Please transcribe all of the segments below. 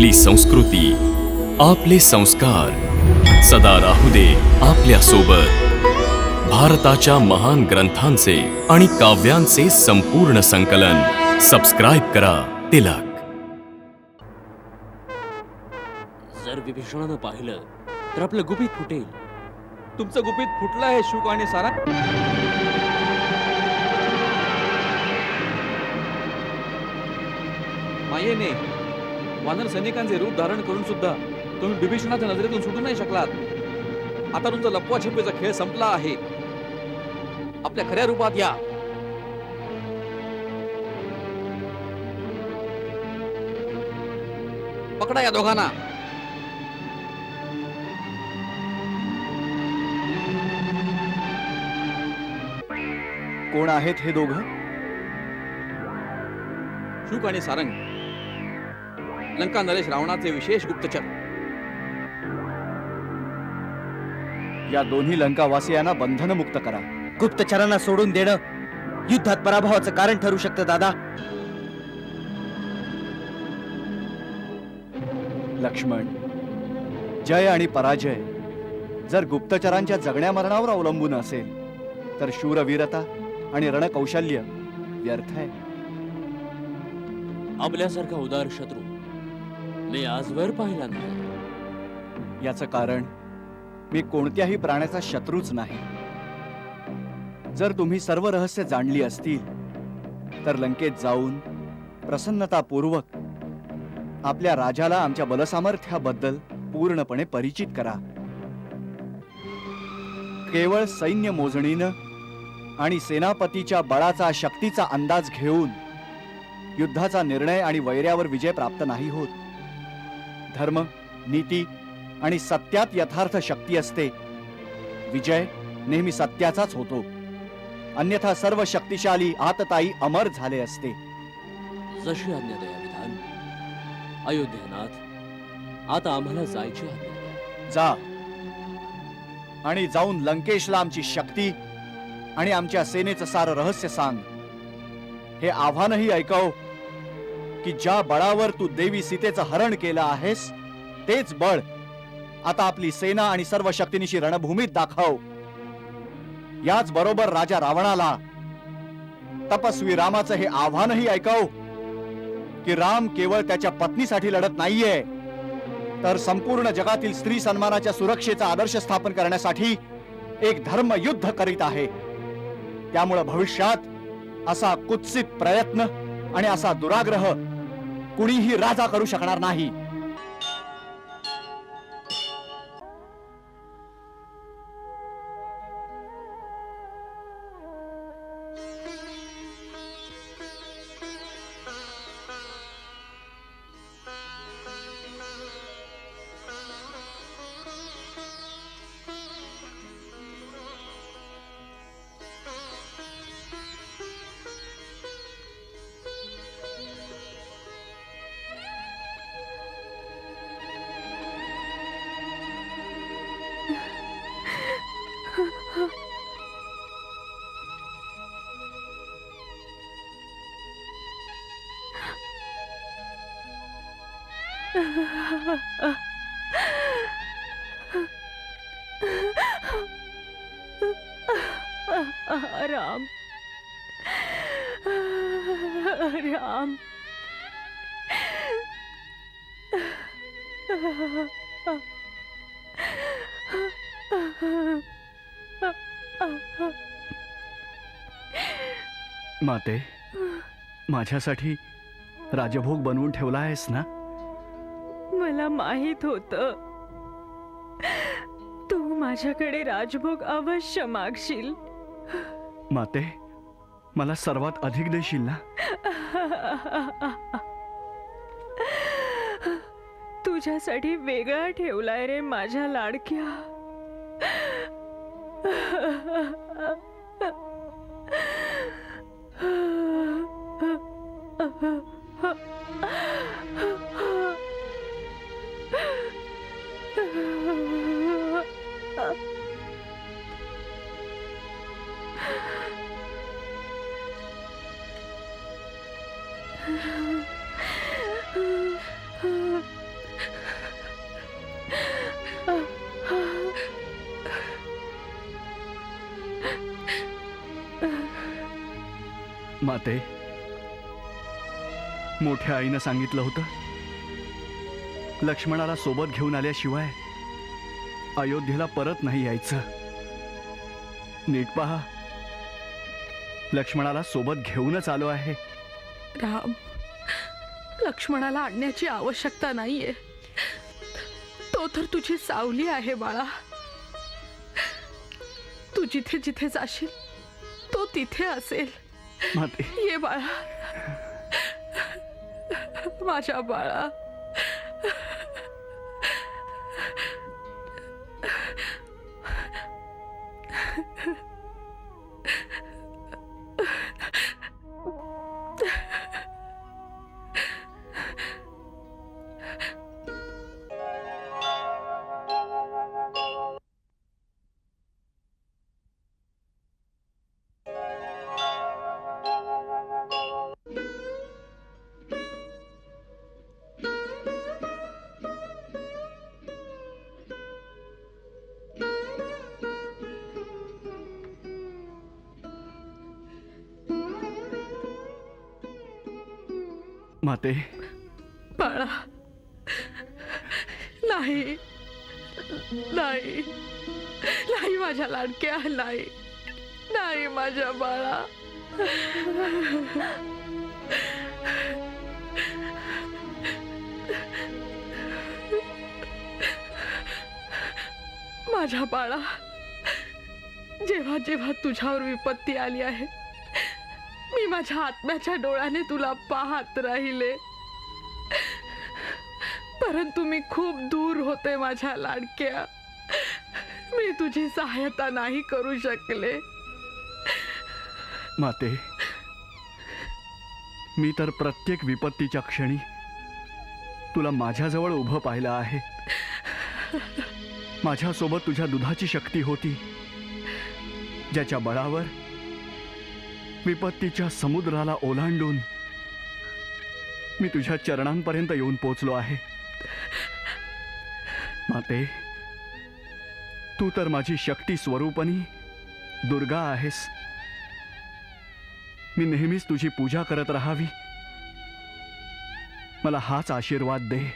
आपली संस्कृती आपले संस्कार. सदा राहू दे आपल्यासोबत भारताच्या महान ग्रंथांचे आणि काव्यांचे संपूर्ण संकलन. सबस्क्राईब करा तिलक. जर विभीषणानं पाहिलं तर आपलं गुपित फुटेल. तुमचं गुपित फुटलं आहे शुक आणि सारा. मायेने वानर सैनिकांचे रूप धारण करून सुद्धा तुम्ही बिभीषणाच्या नजरेतून सुटू नाही शकलात. आता तुमचा लपवा छिपीचा खेळ संपला आहे. आपल्या खऱ्या रूपात या. पकडा या दोघांना. कोण आहेत हे दोघं? शुक आणि सारंग. लंका नरेश रावणाचे विशेष गुप्तचर. या दोन्ही लंकावासियांना बंधनमुक्त करा. गुप्तचरांना सोडून देणं युद्धात पराभवाचं कारण ठरू शकतं दादा. लक्ष्मण जय आणि पराजय. जर गुप्तचरांच्या जगण्या मरणावर अवलंबून असेल तर शूरवीरता आणि रणकौशल्य व्यर्थ आहे. आपल्यासारखा उदार शत्रू मी आजवर पाहिला नाही. याचं कारण मी कोणत्याही प्राण्याचा शत्रूच नाही. जर तुम्ही सर्व रहस्य जाणली असतील तर लंकेत जाऊन प्रसन्नतापूर्वक आपल्या राजाला आमच्या बलसामर्थ्याबद्दल पूर्णपणे परिचित करा. केवळ सैन्य मोजणीनं आणि सेनापतीच्या बळाचा शक्तीचा अंदाज घेऊन युद्धाचा निर्णय आणि वैऱ्यावर विजय प्राप्त नाही होत. धर्म नीती आणि सत्यात यथार्थ शक्ती असते. विजय नेहमी सत्याचाच होतो. अन्यथा सर्व शक्तिशाली आतताई अमर झाले असते. जशी आज्ञा दया विधान. अयोध्यानाथ आता आम्हाला जायची आज्ञा द्या. जा. आणि जाऊन लंकेशला आमची शक्ती आणि आमच्या सेनेचं सारं रहस्य सांग. हे आव्हानही ऐकव. की ज्या बळावर तू देवी सीतेचं हरण केलं आहेस तेच बळ आता आपली सेना आणि सर्व शक्तीनिशी रणभूमीत दाखव. याच बरोबर राजा रावणाला तपस्वी रामाचं हे आव्हानही ऐकव की राम केवळ त्याच्या पत्नीसाठी लढत नाहीये तर संपूर्ण जगातील स्त्री सन्मानाच्या सुरक्षेचा आदर्श स्थापन करण्यासाठी एक धर्म युद्ध करीत आहे. त्यामुळे भविष्यात असा कुत्सित प्रयत्न आणि असा दुराग्रह कुणीही राजा करू शकणार नाही. राम। राम। माते माझ्यासाठी राजभोग बनवून ठेवला आहेस ना? मला माहीत होत. तू माझ्याकडे राजभोग अवश्य मागशील. माते मला सर्वात अधिक देशील ना? तुझ्यासाठी वेगळा ठेवलाय रे माझ्या लाडक्या. माते मोठ्या आईनं सांगितलं होतं लक्ष्मणाला सोबत घेऊन आल्याशिवाय अयोध्येला परत नाही यायचं. नीट पहा लक्ष्मणाला सोबत घेऊनच आलो आहे. राम लक्ष्मणाला आणण्याची आवश्यकता नाहीये. तो तर तुझी सावली आहे बाळा. तू जिथे जिथे जाशील तो तिथे असेल. माते. ये बाळा. माझ्या बाळा. माते बाळा नाही। नाही। नाही माझ्या लाडक्या, नाही। नाही माझ्या बाळा। माझ्या बाळा जेव्हा जेव्हा तुझ्यावर विपत्ती आली आहे माझ्या आत्म्याच्या डोळ्याने तुला पाहत राहिले. परंतु मी खूप दूर होते माझ्या लाडक्या. मी तुझी सहायता नाही करू शकले. माते मी तर प्रत्येक विपत्तीच्या क्षणी तुला माझ्याजवळ उभं पाहिलं आहे. माझ्यासोबत तुझ्या दुधाची शक्ती होती ज्याच्या बळावर विपत्तीच्या समुद्राला ओलांडून मी तुझ्या चरणांपर्यंत येऊन पोचलो आहे. माते तू तर माझी शक्ती स्वरूपणी दुर्गा आहेस. मी नेहमीच तुझी पूजा करत राहावी. मला हाच आशीर्वाद दे.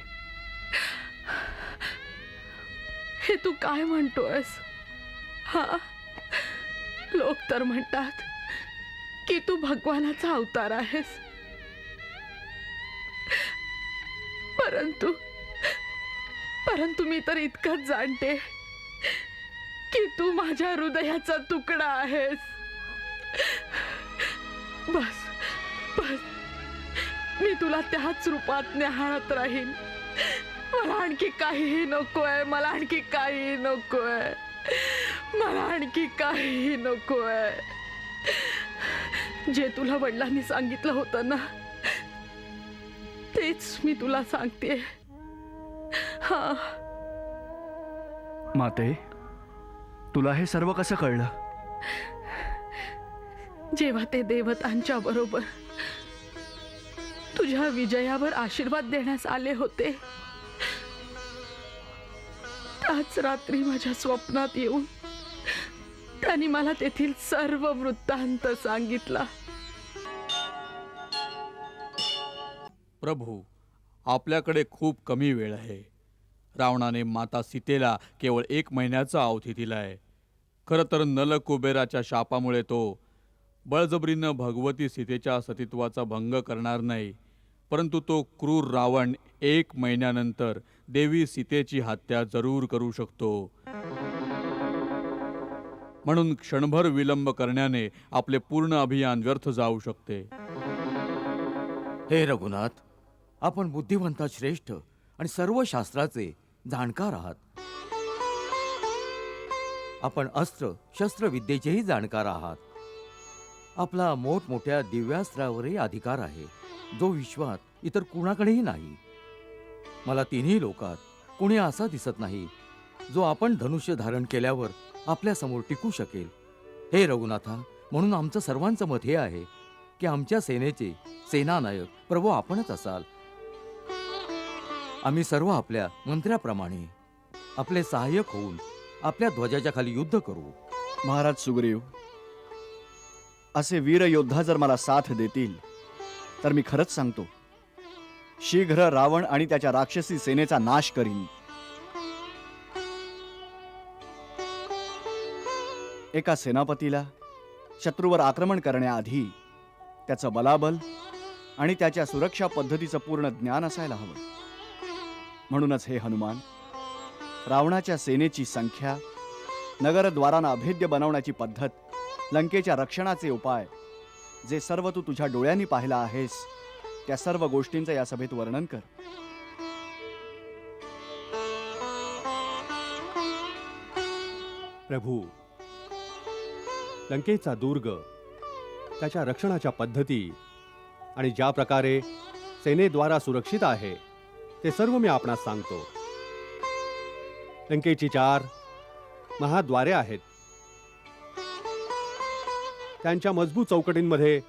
हे तू काय म्हणतोयस? हा? लोक तर म्हणतात की तू भगवानाचा अवतार आहेस. परंतु परंतु मी तर इतकंच जाणते की तू माझ्या हृदयाचा तुकडा आहेस. बस बस. मी तुला त्याच रूपात न्याहाळत राहीन. मला आणखी काहीही नकोय मला आणखी काहीही नकोय. मला आणखी काहीही नकोय. जे तुला वडिलांनी सांगितलं होतं ना तेच मी तुला सांगते. हा. माते तुला हे सर्व कसं कळलं? जेव्हा ते देवतांच्या बरोबर तुझ्या विजयावर आशीर्वाद देण्यास आले होते त्याच रात्री माझ्या स्वप्नात येऊन त्यांनी मला तेथील सर्व वृत्तांत सांगितला. प्रभू आपल्याकडे खूप कमी वेळ आहे. रावणाने माता सीतेला केवळ एक महिन्याचा अवधी दिलाय. खरं तर नल कुबेराच्या शापामुळे तो बळजबरीनं भगवती सीतेच्या सतीत्वाचा भंग करणार नाही परंतु तो क्रूर रावण एक महिन्यानंतर देवी सीतेची हत्या जरूर करू शकतो. म्हणून क्षणभर विलंब करण्याने आपले पूर्ण अभियान व्यर्थ जाऊ शकते. हे रघुनाथ आपण बुद्धिवंता श्रेष्ठ आणि सर्व शास्त्राचे जाणकार आहात. आपण अस्त्र शस्त्रविद्येचेही जाणकार आहात. आपला मोठमोठ्या दिव्यास्त्रावरही अधिकार आहे. जो विश्वात इतर कुणाकडेही नाही. मला तिन्ही लोकात कुणी असा दिसत नाही जो आपण धनुष्य धारण केल्यावर आपल्यासमोर टिकू शकेल. हे रघुनाथा म्हणून आमचं सर्वांचं मत हे आहे की आमच्या सेनेचे सेनानायक प्रभू आपणच असाल. आम्ही सर्व आपल्या मंत्र्याप्रमाणे आपले सहाय्यक होऊन आपल्या ध्वजाच्या खाली युद्ध करू. महाराज सुग्रीव असे वीर योद्धा जर मला साथ देतील तर मी खरंच सांगतो शीघ्र रावण आणि त्याच्या राक्षसी सेनेचा नाश करीन. एका सेनापतीला शत्रूवर आक्रमण करण्याआधी त्याचं बलाबल आणि त्याच्या सुरक्षा पद्धतीचं पूर्ण ज्ञान असायला हवं. म्हणूनच हे हनुमान रावणाच्या सेनेची संख्या नगरद्वारांना अभेद्य बनवण्याची पद्धत लंकेच्या रक्षणाचे उपाय जे सर्व तू तुझ्या डोळ्यांनी पाहिला आहेस त्या सर्व गोष्टींचं या सभेत वर्णन कर. प्रभू लंकेचा दुर्ग त्याच्या रक्षणाच्या पद्धती आणि ज्या प्रकारे सेनेद्वारा सुरक्षित आहे ते सर्व मी आपणास सांगतो. लंकेची चार महाद्वारे आहेत. त्यांच्या मजबूत चौकटींमध्ये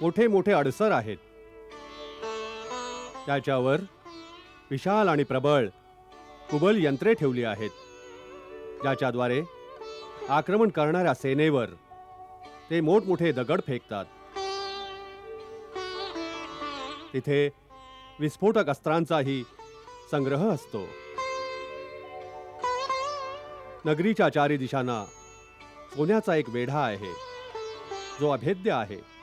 मोठे मोठे अडसर आहेत. त्याच्यावर विशाल आणि प्रबळ कुबल यंत्रे ठेवली आहेत ज्याच्याद्वारे आक्रमण करणाऱ्या सेनेवर. ते मोठमोठे दगड फेकतात. तिथे विस्फोटक अस्त्रांचाही संग्रह असतो. नगरीच्या चारी दिशांना सोन्याचा एक वेढा आहे. जो अभेद्य आहे.